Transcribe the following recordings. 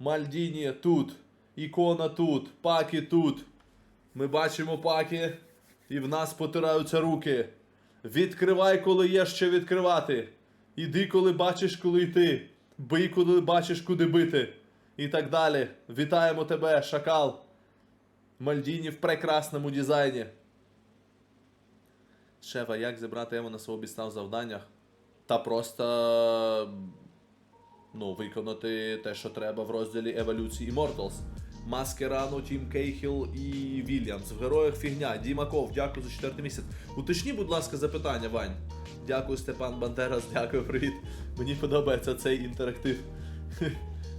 Мальдіні тут. Ікона тут. Паки тут. Ми бачимо паки, і в нас потираються руки. Відкривай, коли є що відкривати. Іди, коли бачиш, коли йти. Бий, коли бачиш, куди бити. І так далі. Вітаємо тебе, шакал. Мальдіні в прекрасному дизайні. Шефа, як зібрати Емо на свого біста в завданнях? Та просто. Ну, виконати те, що треба в розділі Еволюції Immortals. Маскерану, Тім Кейхіл і Вільямс. В героях фігня. Дімаков, дякую за четвертий місяць. Уточні, будь ласка, запитання, Вань. Дякую, Степан Бандерас, дякую, привіт. Мені подобається цей інтерактив.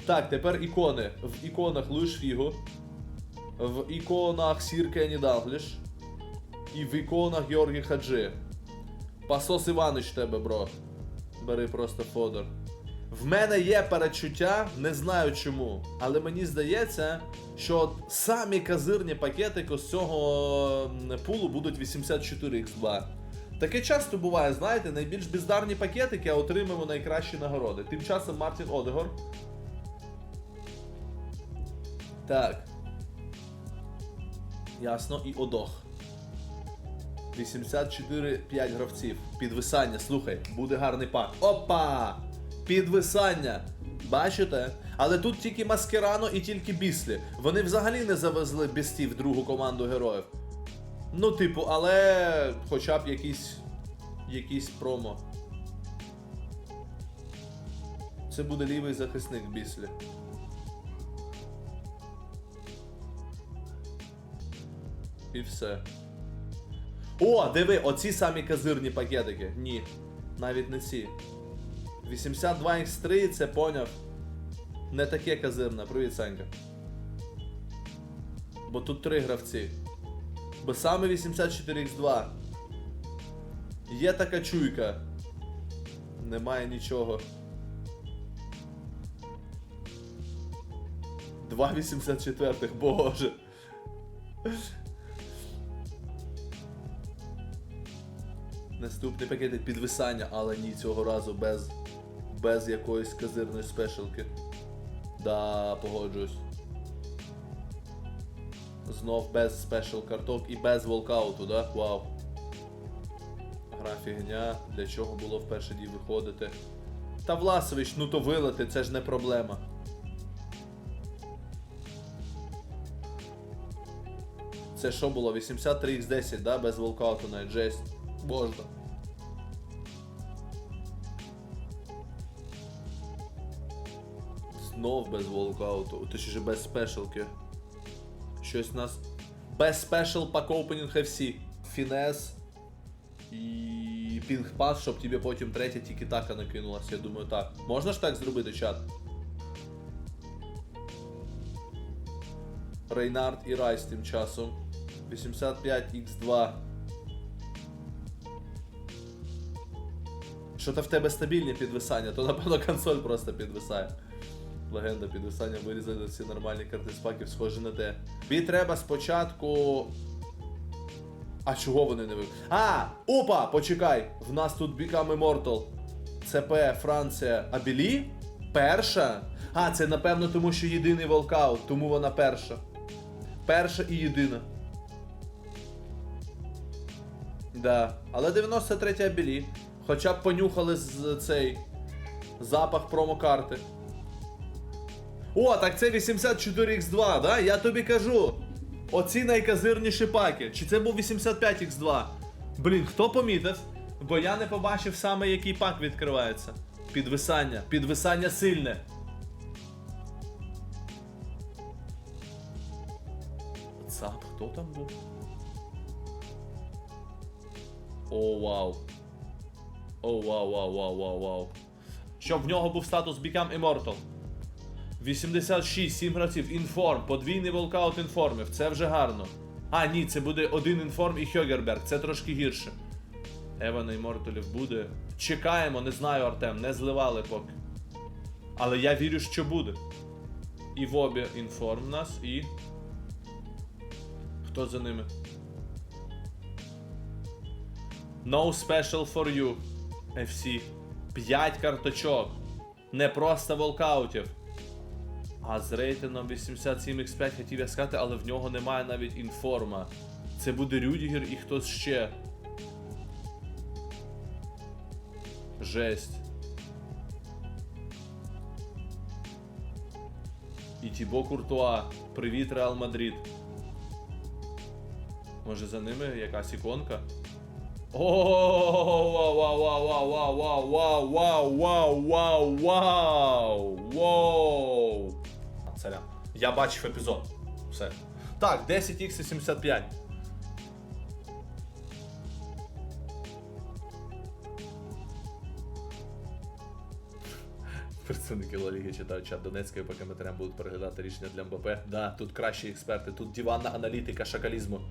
Так, тепер ікони. В іконах Луїш Фіго. В іконах Сір Кенні Далгліш. І в іконах Георгій Хаджи. Пасос Іванич тебе, бро. Бери просто фодор. В мене є перечуття, не знаю чому. Але мені здається, що самі казирні пакетики з цього пулу будуть 84x2. Таке часто буває, знаєте, найбільш бездарні пакетики, отримуємо найкращі нагороди. Тим часом Мартін Одегор. Так. Ясно, і Одох. 84 5 гравців. Підвисання, слухай, буде гарний пак. Опа! Підвисання. Бачите? Але тут тільки Маскерано і тільки Біслі. Вони взагалі не завезли бістів в другу команду героїв. Ну, типу, але хоча б якісь. якісь промо. Це буде лівий захисник Біслі. І все. О, диви, оці самі казирні пакетики. Ні. Навіть не ці. 82x3 це поняв. Не таке казирне. Привіт, Санька. Бо тут три гравці. Бо саме 84x2. Є така чуйка. Немає нічого. 2,84, боже. Наступний пакет підвисання, але ні, цього разу без, без якоїсь казирної спешалки. Да, погоджуюсь. Знов без спешл карток і без волкауту, да? Вау. Гра фігня, для чого було в перший дій виходити. Та Власович, ну то вилити, це ж не проблема. Це що було? 83x10, да? Без волкауту навіть жесть. Можна. Знов без волкауту. Точніше без спешалки. Щось нас. Без спешл пак опенінг FC. Фінес. І пінг-пас, щоб тобі потім третя тікі-така накинулась. Я думаю, так. Можна ж так зробити, чат? Рейнард і Райс тим часом. 85x2. Що то в тебе стабільні підвисання, то напевно консоль просто підвисає. Легенда підвисання вирізали всі нормальні карти з паків, схожі на те. Тобі треба спочатку. А чого вони не ви. А! Опа! Почекай! В нас тут Become Immortal. ЦП, Франція. А Білі? Перша? А, це напевно тому, що єдиний волкаут, тому вона перша. Перша і єдина. Да. Але 93 Абілі. Хоча б понюхали з цей запах промокарти. О, так це 84x2, да? Я тобі кажу. Оці найказирніші паки. Чи це був 85x2? Блін, хто помітив? Бо я не побачив саме який пак відкривається. Підвисання. Підвисання сильне. Цап, хто там був? О, вау. О, вау, вау, вау, вау, вау. Щоб в нього був статус Become Immortal. 86, 7 гравців, інформ, подвійний волкаут інформів, це вже гарно. А, ні, це буде один інформ і Хьогерберг, це трошки гірше. Евана Імморталів буде. Чекаємо, не знаю, Артем, не зливали поки. Але я вірю, що буде. І в обі інформ нас, і. Хто за ними? No special for you. FC. 5 карточок. Не просто волкаутів. А з рейтингом 87x5 хотів я сказати, але в нього немає навіть інформа. Це буде Рюдігер і хтось ще. Жесть. І Тібо Куртуа. Привіт, Реал Мадрид. Може за ними якась іконка? О, Я бачив епізод. Все. Так, 10х75. Представники Ла Ліги читають чат Донецької по коментарям будуть переглядати рішення для МБП. Да, тут кращі експерти, тут диванна аналітика шакалізму.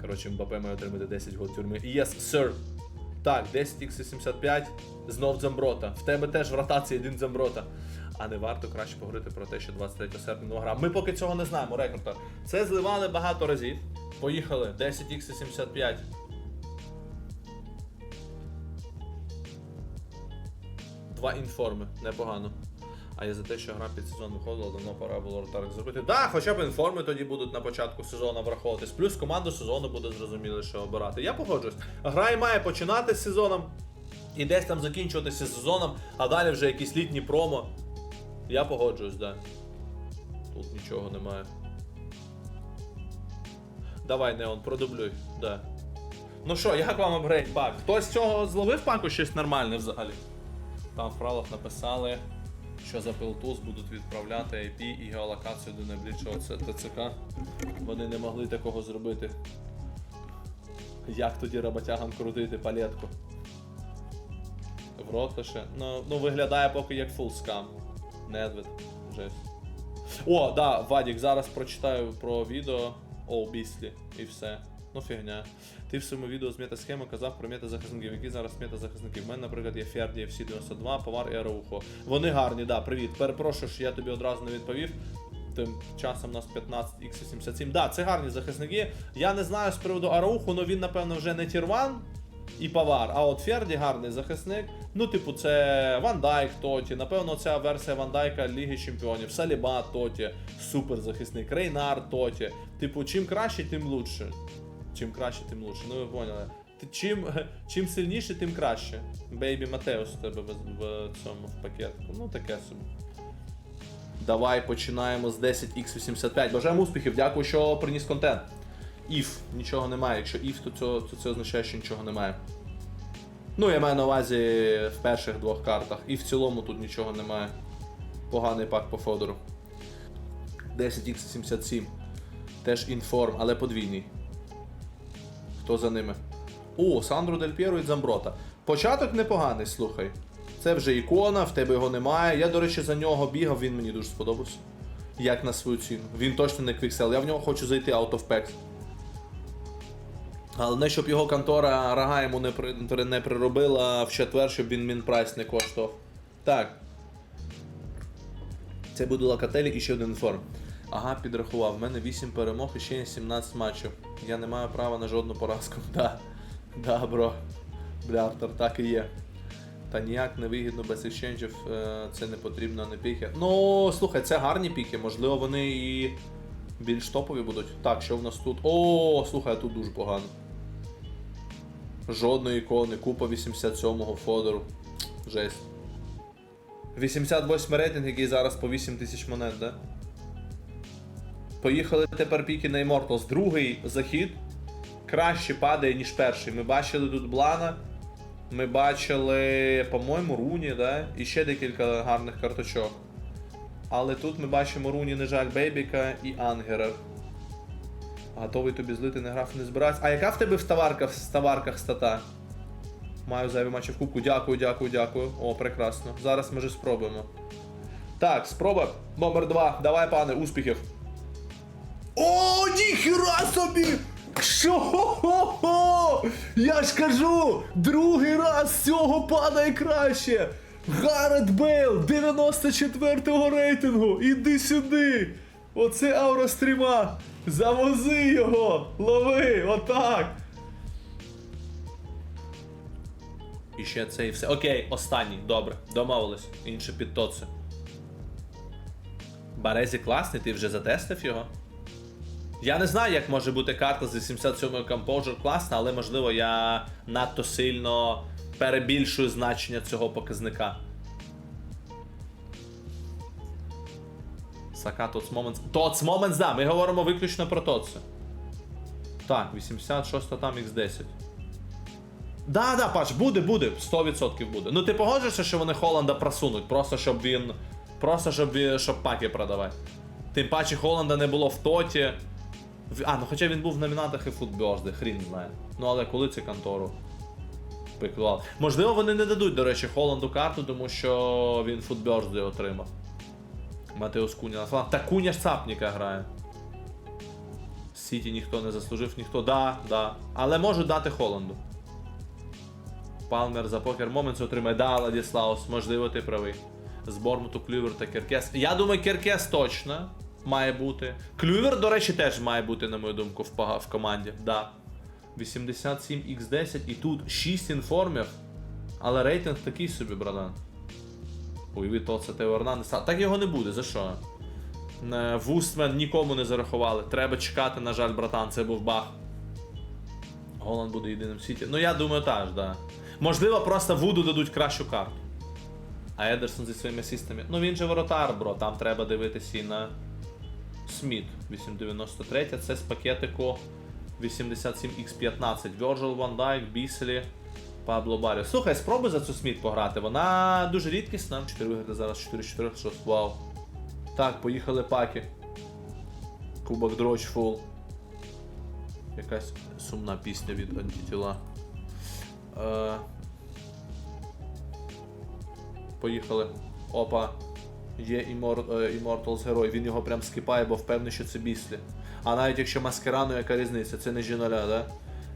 Коротше, МБП має отримати 10 год тюрми. Yes, sir. Так, 10х75, знов Дзамброта. В тебе теж в ротації один Дзамброта. А не варто краще поговорити про те, що 23 серпня нова гра. Ми поки цього не знаємо, рекрутер. Це зливали багато разів. Поїхали. 10х75. Два інформи, непогано. А я за те, що гра під сезон виходила, давно пора було ротарик зробити. Да, хоча б інформи тоді будуть на початку сезону враховуватись. Плюс команду сезону буде зрозуміло, що обирати. Я погоджуюсь. Гра і має починати з сезоном і десь там закінчуватися сезоном, а далі вже якісь літні промо. Я погоджуюсь, да. Тут нічого немає. Давай, Неон, продублюй, да. Ну що, як вам апгрейд пак? Хтось цього зловив паку щось нормальне взагалі? Там в правилах написали, що за пилтуз будуть відправляти IP і геолокацію до найближчого ТЦК. Вони не могли такого зробити. Як тоді роботягам крутити палетку? В рот лише. Ну, ну виглядає поки як фул скам. Недвід. Жесть. О, да, Вадік, зараз прочитаю про відео О, Біслі і все. Ну фігня. Ти в своєму відео з метасхеми казав про метазахисників. Які зараз метазахисники? В мене, наприклад, є Ферді FC92, Повар і Араухо. Вони гарні, да, привіт. Перепрошую, що я тобі одразу не відповів. Тим часом у нас 15x77. Да, це гарні захисники. Я не знаю з приводу Арауху, але він, напевно, вже не тірван і Павар. А от Ферді гарний захисник. Ну, типу, це Ван Дайк Тоті. Напевно, ця версія Ван Дайка Ліги Чемпіонів. Саліба Тоті, супер захисник. Рейнар Тоті. Типу, чим краще, тим лучше. Чим краще, тим лучше. Ну ви поняли. Чим, чим сильніше, тим краще. Бейбі Матеус у тебе в, в цьому в пакетку. Ну таке собі. Давай починаємо з 10x85. Бажаємо успіхів, дякую, що приніс контент. If нічого немає. Якщо if, то це, то це означає, що нічого немає. Ну, я маю на увазі в перших двох картах. І в цілому тут нічого немає. Поганий пак по Фодору. 10x77. Теж інформ, але подвійний. Хто за ними? О, Сандро Дель П'єро і Дзамброта. Початок непоганий, слухай. Це вже ікона, в тебе його немає. Я, до речі, за нього бігав, він мені дуже сподобався. Як на свою ціну. Він точно не квіксел. Я в нього хочу зайти out of packs. Але не щоб його контора рога йому не, при, не приробила в четвер, щоб він мінпрайс не коштував. Так. Це буде локателі і ще один інформ. Ага, підрахував. В мене 8 перемог і ще 17 матчів. Я не маю права на жодну поразку. Да. Да, бро. Бля, Артур, так і є. Та ніяк не вигідно без екшенджів, е, це не потрібно, не піки. Ну, слухай, це гарні піки, можливо, вони і більш топові будуть. Так, що в нас тут? О, слухай, тут дуже погано. Жодної ікони, купа 87-го Фодору. Жесть. 88 рейтинг, який зараз по 8 тисяч монет, да? Поїхали тепер піки на Immortals. Другий захід краще падає, ніж перший. Ми бачили тут Блана. Ми бачили, по-моєму, Руні, да? і ще декілька гарних карточок. Але тут ми бачимо Руні, на жаль, Бейбіка і Ангера. Готовий тобі злити, не грав, не збирався. А яка в тебе в ставарках, в ставарках стата? Маю зайві матчі в кубку. Дякую, дякую, дякую. О, прекрасно. Зараз ми вже спробуємо. Так, спроба номер два. Давай, пане, успіхів. О, ніхера собі! Що? Я ж кажу! Другий раз з цього падає краще! Гаррет Бейл 94-го рейтингу! Іди сюди! Оце аура стріма! Завози його! Лови! Отак! І ще це і все. Окей, останній, добре, домовились. Інше під тоце. Барезі класний, ти вже затестив його? Я не знаю, як може бути карта з 87 Composure класна, але можливо я надто сильно перебільшую значення цього показника. Сака Tots Moments. Tots Moments, да, ми говоримо виключно про Тотси. Так, 86 там X10. Да, да, Паш, буде, буде, 100% буде. Ну ти погоджуєшся, що вони Холланда просунуть, просто щоб він. Просто щоб щоб паки продавати. Тим паче Холланда не було в Тоті. А, ну хоча він був в номінантах і футбьозди, хрін знає. Ну але коли це контору пиклував. Можливо, вони не дадуть, до речі, Холланду карту, тому що він футбьозди отримав. Матеус Куня на фланг. Та Куня ж цапніка грає. Сіті ніхто не заслужив, ніхто. Да, да. Але можуть дати Холланду. Палмер за покер Моментс отримає. Да, Ладіслаус, можливо, ти правий. З Бормуту, Клювер та Керкес. Я думаю, Керкес точно має бути. Клювер, до речі, теж має бути, на мою думку, в, в команді. Да. 87 x 10 і тут 6 інформів. Але рейтинг такий собі, братан. То це Тео Ернандес. Так його не буде, за що? Е, Вустмен нікому не зарахували. Треба чекати, на жаль, братан, це був баг. Голланд буде єдиним в світі. Ну я думаю, так, да. Можливо, просто Вуду дадуть кращу карту. А Едерсон зі своїми асистами. Ну він же воротар, бро. Там треба дивитися і на Сміт 893. Це з пакетику 87X15. Virgil Van Dijk, Біселі, Пабло Баріо. Слухай, спробуй за цю Сміт пограти. Вона дуже рідкісна. 4 виграти зараз 4-4, що вау. Так, поїхали паки. Кубок Дроч фул. Якась сумна пісня від антитіла. Е... Поїхали. Опа. Є е, Immortals герой, він його прям скипає, бо впевнений, що це біслі. А навіть якщо маскерану, яка різниця? Це не G0, да?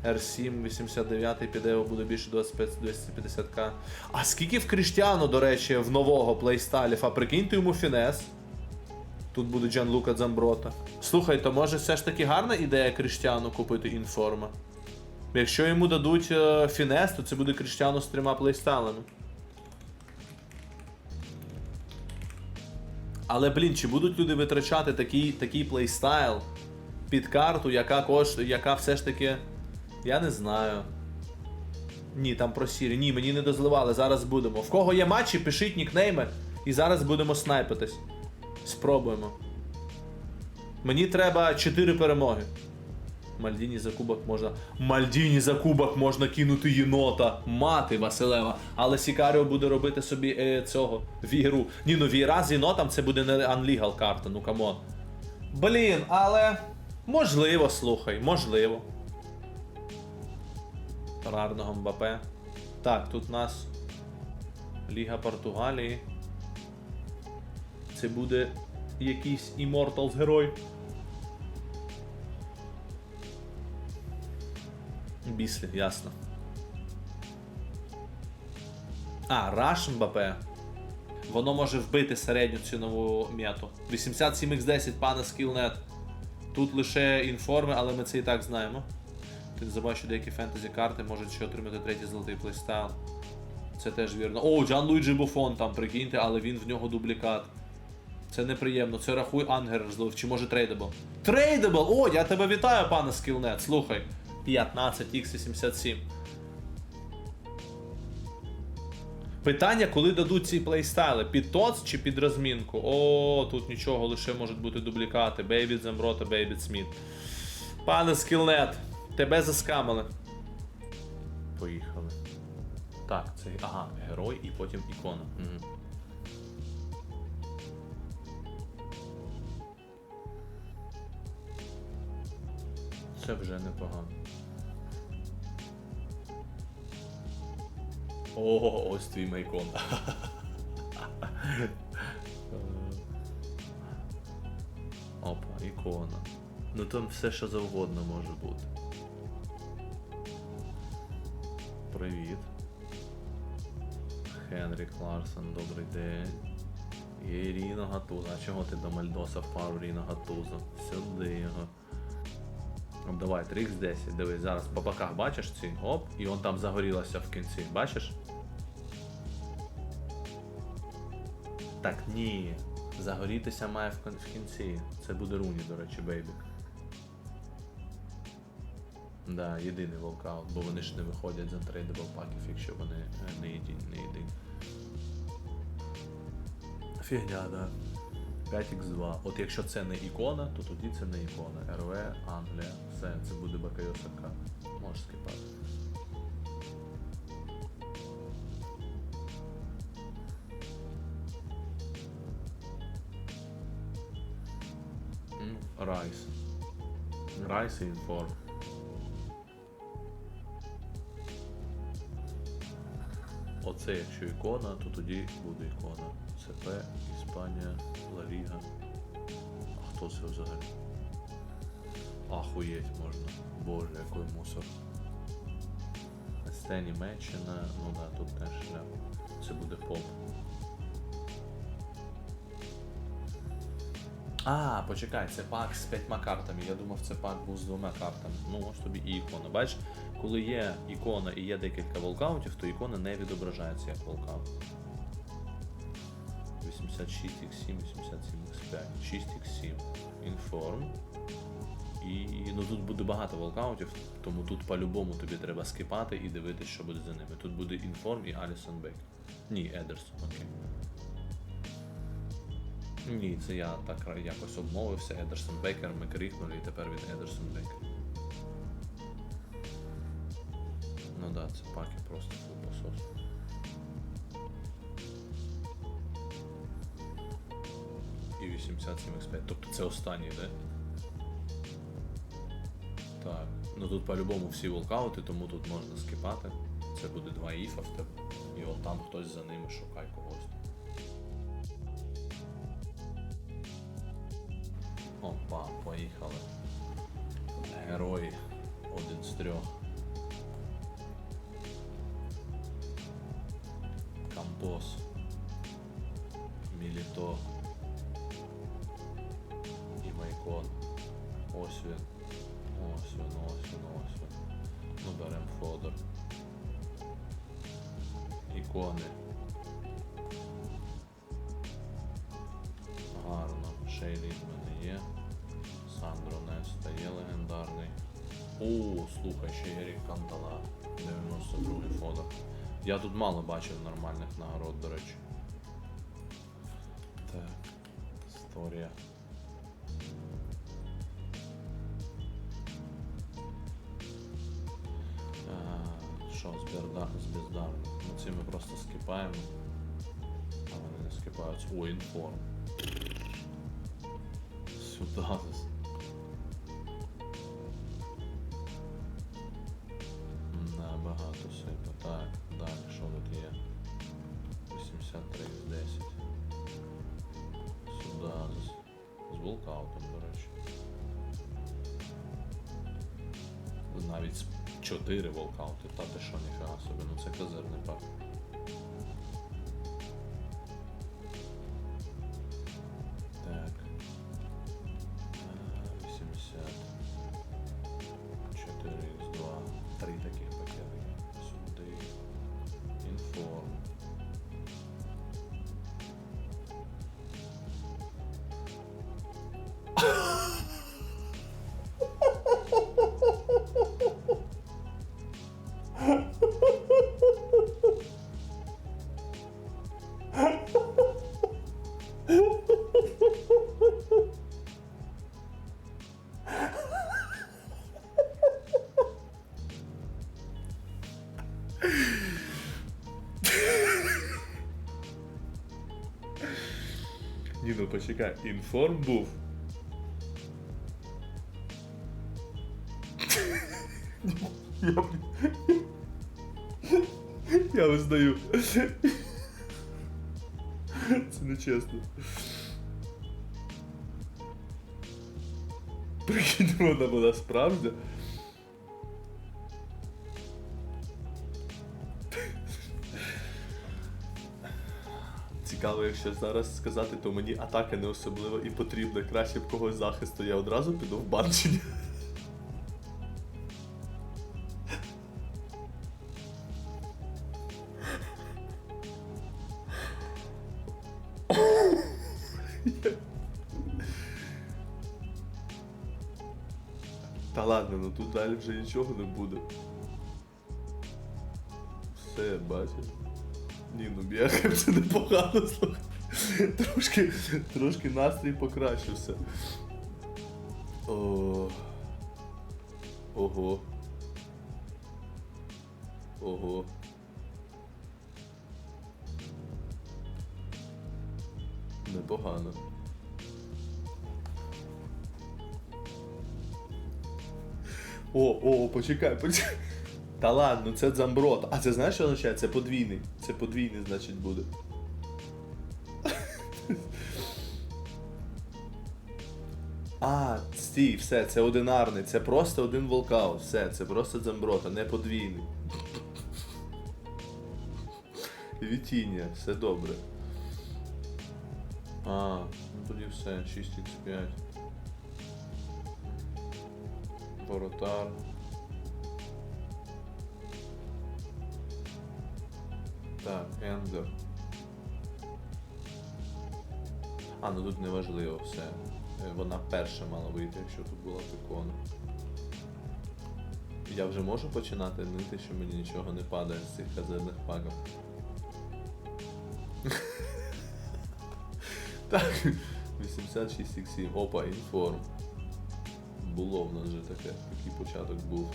R7, 89 піде буде більше 25 250к. А скільки в Кріштіану, до речі, в нового плейстайлів? А прикиньте йому фінес. Тут буде Джан Лука Дзамброта. Слухай, то може все ж таки гарна ідея Кріштіану купити інформа? Якщо йому дадуть е, фінес, то це буде Кріштіану з трьома плейстайлами. Але блін, чи будуть люди витрачати такий, такий плейстайл під карту, яка коштує, яка все ж таки. Я не знаю. Ні, там про сірі. Ні, мені не дозливали, зараз будемо. В кого є матчі, пишіть нікнейми і зараз будемо снайпитись. Спробуємо. Мені треба 4 перемоги. Мальдіні за кубок можна. Мальдіні за кубок можна кинути єнота. Мати Василева. Але Сікаріо буде робити собі е, цього віру. Ні, ну віра з єнотом це буде не unlegal карта, ну камон. Блін, але. Можливо, слухай, можливо. Рарного Мбапе. Так, тут у нас Ліга Португалії. Це буде якийсь Immortals герой. Біслі, ясно. А, Rush Мбапе. Воно може вбити середню цінову мету. 87x10, пане Skillnet. Тут лише інформи, але ми це і так знаємо. Ти забувай, що деякі фентезі карти можуть ще отримати третій золотий плейстайл. Це теж вірно. О, Джан Луїджі Буфон там, прикиньте, але він в нього дублікат. Це неприємно. Це рахуй Ангер злив, чи може трейдабл. Трейдабл! О, я тебе вітаю, пане Skillnet. Слухай. 15x87. Питання, коли дадуть ці плейстайли? Під ТОЦ чи під розмінку? О, тут нічого, лише можуть бути дублікати. Бейбіт Земброта, Бейбіт Сміт. Пане Скілнет, тебе заскамили. Поїхали. Так, це. Ага, герой і потім ікона. Угу. Це вже непогано. О, ось твій майкон. Опа, ікона. Ну там все що завгодно може бути. Привіт. Хенрі Кларсон, добрий день. Є Ірина Гатуза. А чого ти до Мальдоса впав Ірина Гатуза? Сюди його. Ну, давай, 3х10. Дивись, зараз по боках бачиш ці, оп, і он там загорілося в кінці, бачиш? Так ні. Загорітися має в кінці. Це буде руні, до речі, бейбі. Да, єдиний волкаут, бо вони ж не виходять з untradeable паків, якщо вони е, не єдині. Не єдині. Фігня, да. 5x2. От якщо це не ікона, то тоді це не ікона. РВ, Англія, все, це буде Бакайосака. Можеш скипати. Райс. Райс і інформ. Оце якщо ікона, то тоді буде ікона. ЦП, Іспанія, Ла Ліга. А хто це взагалі? Ахуєть можна. Боже, який мусор. Це Німеччина, ну да, тут теж шляп. Це буде поп. А, почекай, це пак з п'ятьма картами. Я думав, це пак був з двома картами. Ну, ось тобі і ікона. Бачиш, коли є ікона і є декілька волкаутів, то ікона не відображається як волкаут. 86x7, 87x5, 6x7. Inform. І ну тут буде багато волкаутів, тому тут по-любому тобі треба скипати і дивитися, що буде за ними. Тут буде Inform і Алісон Бейк. Ні, Едерсон, окей. Ні, це я так якось обмовився. Едерсон Бейкер, ми крикнули і тепер він Едерсон Бейкер. Ну да, це паки просто фулпосос. І 87 x5. Тобто це останній, да? Так. Ну тут по-любому всі волкаути, тому тут можна скипати. Це буде два іфа в тебе. І от там хтось за ними шукай когось. Опа, поїхали. Герої. Один з трьох. Кампос. Міліто. І Майкон. Ось він. Ось він, ось він, ось він. Ну берем фодор. Ікони. Гарно. Шейлін в мене є. Є легендарний. О, слухай, ще є Рік Кантала. 92-й фодор. Я тут мало бачив нормальних нагород, до речі. Так. Історія. А, Що з з? Ну ці ми просто скипаємо. А вони не скипаються. О, інформ. Сюди. Це козирний пак. Так. Почекай, інформ був. Я, визнаю. Це не чесно. Прикинь, вона була справжня. цікаво, якщо зараз сказати, то мені атака не особливо і потрібна. Краще б когось захисту, я одразу піду в банчення. Та ладно, ну тут далі вже нічого не буде. Все, бачиш. Ні, ну Бєхем це непогано, слухай. Трошки, трошки настрій покращився. О. Ого. Ого. Непогано. О, о, почекай, почекай. Та ладно, це дзамброт. А це знаєш, що означає? Це подвійний. Це подвійний, значить, буде. А, стій, все, це одинарний, це просто один волкаут. Все, це просто дзамброта, не подвійний. Вітіння, все добре. А, ну тоді все, 6х5. Воротар. Так, Ендер. А, ну тут неважливо все. Е, Вона перша мала вийти, якщо тут була пікона. Я вже можу починати нити, що мені нічого не падає з цих казенних паків. Так, 86 іксів. Опа, інформ. Було в нас вже таке, такий початок був.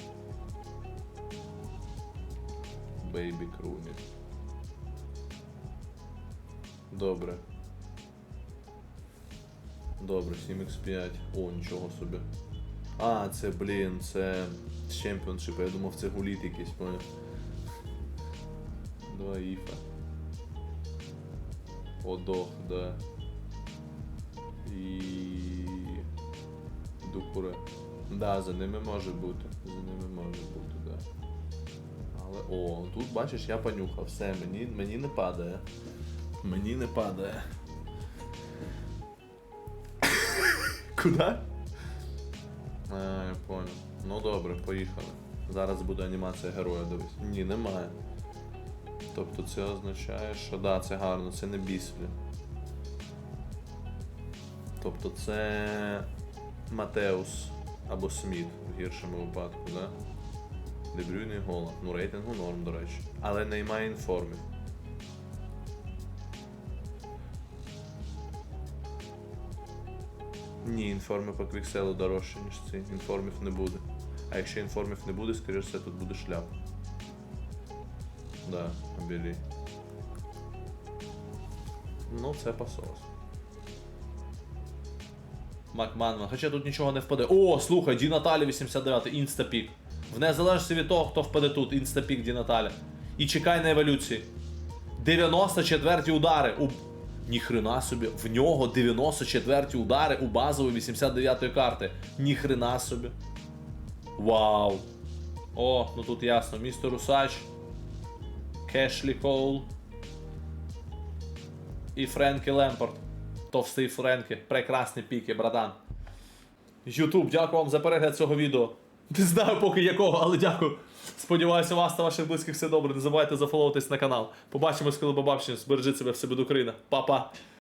Бейбі Крумі. Добре. Добре, 7x5. О, нічого собі. А, це, блін, це з чемпіоншипа. Я думав, це гуліт якийсь, поняв. Два іфа. Одох, да. І. Дукуре. Да, за ними може бути. За ними може бути, да. Але. О, тут бачиш, я понюхав. Все, мені, мені не падає. Мені не падає. Куди? А, я понял. Ну добре, поїхали. Зараз буде анімація героя, дивись. Ні, немає. Тобто це означає, що да, це гарно, це не біслі. Тобто це Матеус або Сміт в гіршому випадку, да? Дебрюйний Голланд. Ну, рейтингу норм, до речі. Але немає інформів. Ні, інформи по квікселу дорожче, ніж ці. Інформів не буде. А якщо інформів не буде, скоріш все тут буде шляп. Да, обілі. Ну, це посос. Макманман. Хоча тут нічого не впаде. О, слухай, Ді Наталі 89, інстапік. В незалежності від того, хто впаде тут, інстапік Ді Наталі. І чекай на еволюції. 94 удари. Ніхрена собі. В нього 94 удари у базової 89 карти. Ніхрена собі. Вау. О, ну тут ясно. Містер Усач. Кешлі Коул. І Френкі Лемпорт. Товстий Френкі. Прекрасні піки, братан. Ютуб, дякую вам за перегляд цього відео. Не знаю поки якого, але дякую. Сподіваюся, у вас та ваших близьких все добре. Не забувайте зафоловитись на канал. Побачимось, коли побачимось. Бережіть себе, все буде Україна. Па-па.